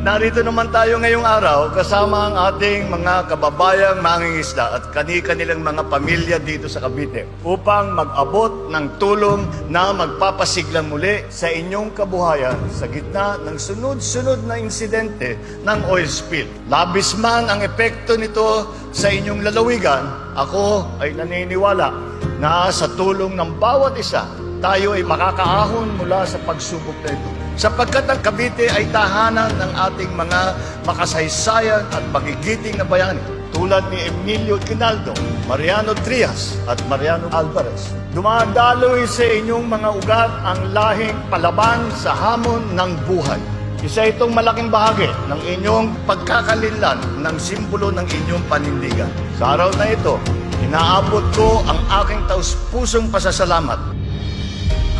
Narito naman tayo ngayong araw kasama ang ating mga kababayang mangingisda at kani-kanilang mga pamilya dito sa Cavite upang mag-abot ng tulong na magpapasiglang muli sa inyong kabuhayan sa gitna ng sunod-sunod na insidente ng oil spill. Labis man ang epekto nito sa inyong lalawigan, ako ay naniniwala na sa tulong ng bawat isa, tayo ay makakaahon mula sa pagsubok na ito. Sapagkat ang Cavite ay tahanan ng ating mga makasaysayan at magigiting na bayani tulad ni Emilio Quinaldo, Mariano Trias at Mariano Alvarez. Dumadaloy sa inyong mga ugat ang lahing palaban sa hamon ng buhay. Isa itong malaking bahagi ng inyong pagkakalinlan ng simbolo ng inyong panindigan. Sa araw na ito, inaabot ko ang aking taus-pusong pasasalamat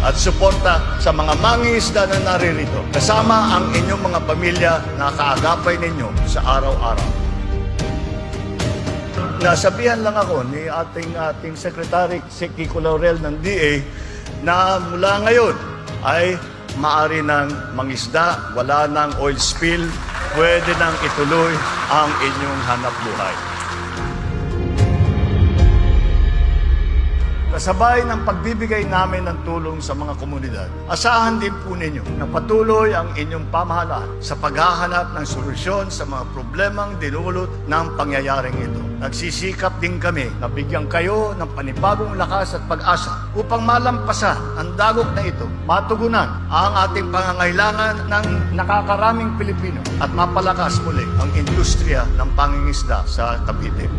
at suporta sa mga mangingisda na naririto, kasama ang inyong mga pamilya na kaagapay ninyo sa araw-araw. Nasabihan lang ako ni ating ating Secretary si Kiko Laurel ng DA na mula ngayon ay maari ng mangisda, wala ng oil spill, pwede nang ituloy ang inyong hanap buhay. Kasabay ng pagbibigay namin ng tulong sa mga komunidad, asahan din po ninyo na patuloy ang inyong pamahalaan sa paghahanap ng solusyon sa mga problemang dinulot ng pangyayaring ito. Nagsisikap din kami na bigyan kayo ng panibagong lakas at pag-asa upang malampasan ang dagok na ito, matugunan ang ating pangangailangan ng nakakaraming Pilipino at mapalakas muli ang industriya ng pangingisda sa Cavite.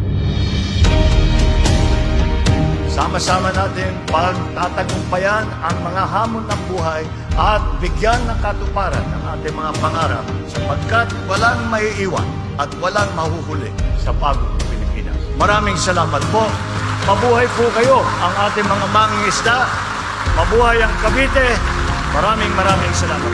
Sama-sama natin pagtatagumpayan ang mga hamon ng buhay at bigyan ng katuparan ng ating mga pangarap sapagkat walang maiiwan at walang mahuhuli sa bagong Pilipinas. Maraming salamat po. Mabuhay po kayo ang ating mga mangingisda. Mabuhay ang Cavite. Maraming maraming salamat.